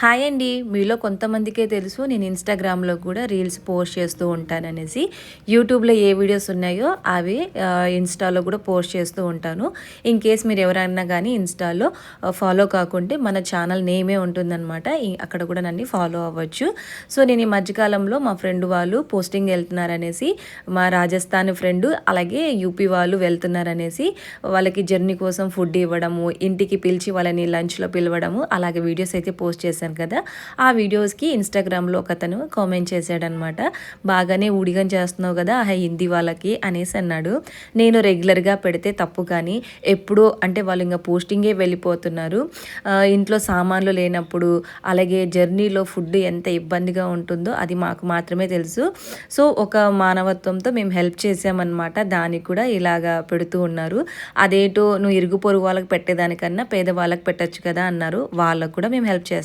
Hi అండి. మీలో కొంతమందికే తెలుసు నేను ఇన్స్టాగ్రామ్లో కూడా రీల్స్ పోస్ట్ చేస్తూ ఉంటాననేసి. యూట్యూబ్లో ఏ వీడియోస్ ఉన్నాయో అవి ఇన్స్టాలో కూడా పోస్ట్ చేస్తూ ఉంటాను. ఇన్ కేస్ మీరు ఎవరైనా కానీ ఇన్స్టాలో ఫాలో కాకుంటే మన ఛానల్ నేమే ఉంటుందన్నమాట. అక్కడ కూడా నన్ను ఫాలో అవ్వచ్చు. సో నేను ఈ మధ్యకాలంలో మా ఫ్రెండ్ వాళ్ళు పోస్టింగ్ వెళ్తున్నారనేసి మా రాజస్థాన్ ఫ్రెండ్ అలాగే యూపీ వాళ్ళు వెళ్తున్నారనేసి వాళ్ళకి జర్నీ కోసం ఫుడ్ ఇవ్వడము ఇంటికి పిలిచి వాళ్ళని లంచ్లో పిలవడము అలాగే వీడియోస్ అయితే పోస్ట్ చేశాను. చేశాను కదా. ఆ వీడియోస్కి ఇన్స్టాగ్రామ్లో ఒక అతను కామెంట్ చేశాడనమాట. బాగానే ఊడిగం చేస్తున్నావు కదా ఆ హిందీ వాళ్ళకి అనేసి అన్నాడు. నేను రెగ్యులర్గా పెడితే తప్పు కానీ ఎప్పుడో అంటే వాళ్ళు ఇంకా పోస్టింగే వెళ్ళిపోతున్నారు. ఇంట్లో సామాన్లు లేనప్పుడు అలాగే జర్నీలో ఫుడ్ ఎంత ఇబ్బందిగా ఉంటుందో అది మాకు మాత్రమే తెలుసు. సో ఒక మానవత్వంతో మేము హెల్ప్ చేసామన్నమాట దానికి కూడా ఇలాగా పెడుతూ ఉన్నారు. అదేటో నువ్వు ఇరుగు పొరుగు వాళ్ళకి పెట్టేదానికన్నా పేదవాళ్ళకి పెట్టచ్చు కదా అన్నారు. వాళ్ళకు కూడా మేము హెల్ప్ చేస్తాం.